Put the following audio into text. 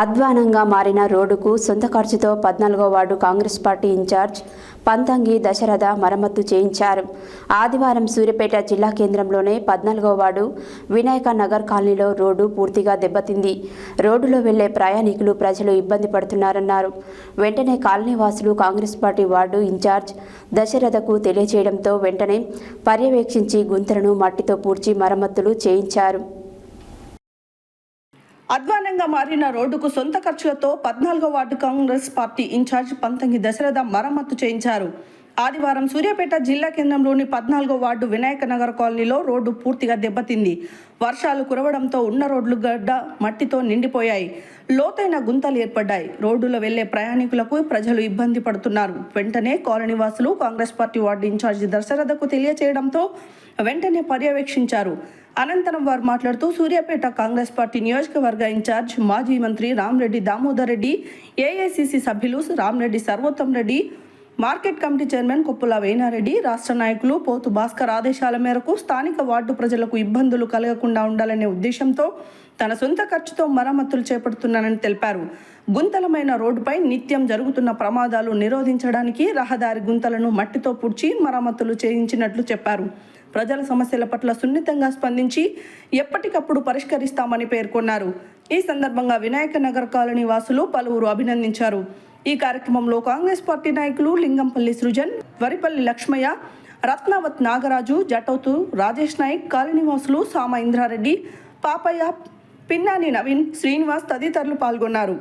అధ్వానంగా మారిన రోడ్డుకు సొంత ఖర్చుతో పద్నాలుగో ward Congress party incharge Pantangi Dasharatha మరమ్మతు చేయించారు. ఆదివారం సూర్యాపేట జిల్లా కేంద్రంలోనే పద్నాలుగో వార్డు వినాయక నగర్ కాలనీలో రోడ్డు పూర్తిగా దెబ్బతింది. రోడ్డులో వెళ్ళే ప్రయాణికులు ప్రజలు ఇబ్బంది పడుతున్నారన్నారు. వెంటనే కాలనీ వాసులు కాంగ్రెస్ పార్టీ వార్డు ఇన్ఛార్జ్ దశరథకు తెలియజేయడంతో వెంటనే పర్యవేక్షించి గుంతలను మట్టితో పూడ్చి మరమ్మతులు చేయించారు. అధ్వానంగా మారిన రోడ్డుకు సొంత ఖర్చులతో పద్నాలుగో ward Congress party incharge Pantangi Dasharatha మరమ్మతు చేయించారు. ఆదివారం సూర్యాపేట జిల్లా కేంద్రంలోని పద్నాలుగో వార్డు వినాయక నగర్ కాలనీలో రోడ్డు పూర్తిగా దెబ్బతింది. వర్షాలు కురవడంతో ఉన్న రోడ్లు గడ్డ మట్టితో నిండిపోయాయి. లోతైన గుంతలు ఏర్పడ్డాయి. రోడ్డులో వెళ్ళే ప్రయాణికులకు ప్రజలు ఇబ్బంది పడుతున్నారు. వెంటనే కాలనీ వాసులు కాంగ్రెస్ పార్టీ వార్డు ఇన్ఛార్జి దశరథకు తెలియచేయడంతో వెంటనే పర్యవేక్షించారు. అనంతరం వారు మాట్లాడుతూ సూర్యాపేట కాంగ్రెస్ పార్టీ నియోజకవర్గ ఇన్ఛార్జ్ మాజీ మంత్రి రామ్రెడ్డి దామోదర్ రెడ్డి ఏఐసిసి సభ్యులు Ramreddy Sarvottam Reddy market committee chairman Koppula Venareddy రాష్ట్ర నాయకులు పోతు భాస్కర్ ఆదేశాల మేరకు స్థానిక వార్డు ప్రజలకు ఇబ్బందులు కలగకుండా ఉండాలనే ఉద్దేశంతో తన సొంత ఖర్చుతో మరమ్మతులు చేపడుతున్నానని తెలిపారు. గుంతలమైన రోడ్డుపై నిత్యం జరుగుతున్న ప్రమాదాలు నిరోధించడానికి రహదారి గుంతలను మట్టితో పుడ్చి మరమ్మతులు చేయించినట్లు చెప్పారు. ప్రజల సమస్యల పట్ల సున్నితంగా స్పందించి ఎప్పటికప్పుడు పరిష్కరిస్తామని పేర్కొన్నారు. ఈ సందర్భంగా వినాయక నగర్ కాలనీ వాసులు పలువురు అభినందించారు. ఈ కార్యక్రమంలో కాంగ్రెస్ పార్టీ నాయకులు లింగంపల్లి సృజన్ వరిపల్లి లక్ష్మయ్య రత్నావత్ నాగరాజు జటౌతు రాజేష్ నాయక్ కాలనీవాసులు సామ ఇంద్రారెడ్డి పాపయ్య పిన్నాని నవీన్ శ్రీనివాస్ తదితరులు పాల్గొన్నారు.